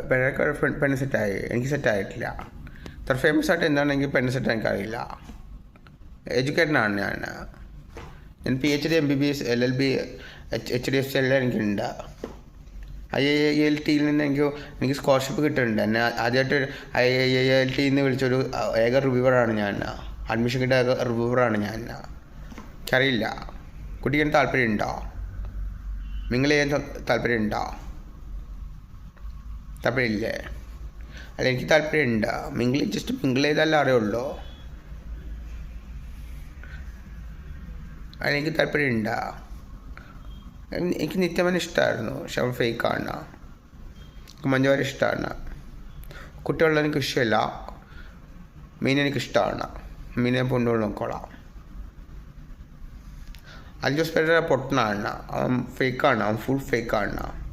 പെണ്ണൊക്കെ പെണ്ണ് സെറ്റായി എനിക്ക് സെറ്റായിട്ടില്ല അത്ര ഫേമസ് ആയിട്ട് എന്താണ് എനിക്ക് പെണ്ണ് സെറ്റ് എനിക്കറിയില്ല എഡ്യൂക്കേറ്റഡ് ആണ് ഞാൻ. ഞാൻ P H D M B B S L L B H H D F C എല്ലാം എനിക്കുണ്ട്. ഐ ഐ എൽ ടിയിൽ നിന്ന് എനിക്ക് എനിക്ക് സ്കോളർഷിപ്പ് കിട്ടുന്നുണ്ട്. എന്നെ ആദ്യമായിട്ട് ഐ ഐ എൽ ടിയിൽ നിന്ന് വിളിച്ചൊരു ഏക റിവ്യൂവറാണ് ഞാൻ. അഡ്മിഷൻ കിട്ടിയ ഏക റിവ്യൂവറാണ് ഞാൻ. എനിക്കറിയില്ല. കുട്ടിക്ക് താല്പര്യമുണ്ടോ? നിങ്ങൾ ചെയ്യാൻ താല്പര്യമുണ്ടോ? താല്പര്യമില്ലേ അല്ല എനിക്ക് താല്പര്യമുണ്ട്. മിങ്കിൾ ജസ്റ്റ് മിങ്കിൾ ചെയ്താലേ അറിയുള്ളൂ. അല്ല എനിക്ക് താല്പര്യമുണ്ട്. എനിക്ക് നിത്യമന ഇഷ്ടമായിരുന്നു. പക്ഷെ അവൾ ഫേക്കാണ് എനിക്ക് മഞ്ജുവാരി ഇഷ്ടമാണ്. കുട്ടികളുടെ എനിക്ക് ഇഷ്ടമില്ല മീൻ എനിക്ക് ഇഷ്ടമാണ്. മീനെ കൊണ്ടുകൊണ്ട് നോക്കോളാം. അൽജോസ് പെരേര പൊട്ടനാണ്. അവൻ ഫേക്കാണ് അവൻ ഫുൾ ഫേക്കാണ്